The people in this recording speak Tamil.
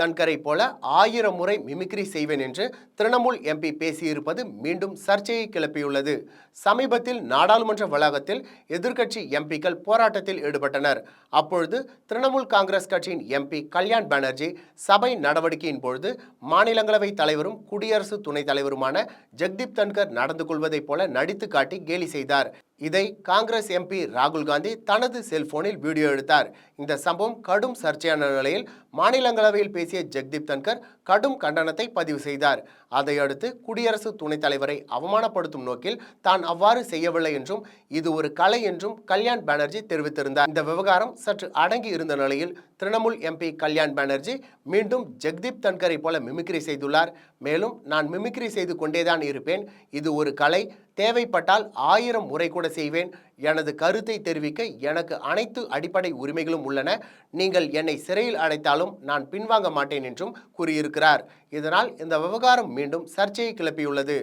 தன்கரை போல ஆயிரம் முறை மிமிக்ரி செய்வேன் என்று திரிணாமுல் எம்பி பேசியிருப்பது மீண்டும் சர்ச்சையை கிளப்பியுள்ளது. சமீபத்தில் நாடாளுமன்ற வளாகத்தில் எதிர்க்கட்சி எம்பிக்கள் போராட்டத்தில் ஈடுபட்டனர். அப்பொழுது திரிணாமுல் காங்கிரஸ் கட்சியின் எம்பி கல்யாண் பானர்ஜி சபை நடவடிக்கையின் பொழுது மாநிலங்களவை தலைவரும் குடியரசு துணைத் தலைவருமான ஜெக்தீப் தன்கர் நடந்து கொள்வதைப் போல நடித்து காட்டி கேலி செய்தார். இதை காங்கிரஸ் எம்பி ராகுல் காந்தி தனது செல்போனில் வீடியோ எடுத்தார். இந்த சம்பவம் கடும் சர்ச்சையான நிலையில் மாநிலங்களவையில் பேசிய ஜெக்தீப் தன்கர் கடும் கண்டனத்தை பதிவு செய்தார். அதையடுத்து குடியரசு துணைத் தலைவரை அவமானப்படுத்தும் நோக்கில் தான் அவ்வாறு செய்யவில்லை என்றும் இது ஒரு கலை என்றும் கல்யாண் பானர்ஜி தெரிவித்திருந்தார். இந்த விவகாரம் சற்று அடங்கி இருந்த நிலையில் திரிணாமுல் எம்பி கல்யாண் பானர்ஜி மீண்டும் ஜெக்தீப் தன்கரை போல மிமிக்ரி செய்துள்ளார். மேலும் நான் மிமிக்ரி செய்து கொண்டேதான் இருப்பேன். இது ஒரு கலை தேவைப்பட்டால் ஆயிரம் முறை கூட செய்வேன். எனது கருத்தை தெரிவிக்க எனக்கு அனைத்து அடிப்படை உரிமைகளும் உள்ளன. நீங்கள் என்னை சிறையில் அடைத்தாலும் நான் பின்வாங்க மாட்டேன் என்றும் கூறியிருக்கிறார். இதனால் இந்த விவகாரம் மீண்டும் சர்ச்சையை கிளப்பியுள்ளது.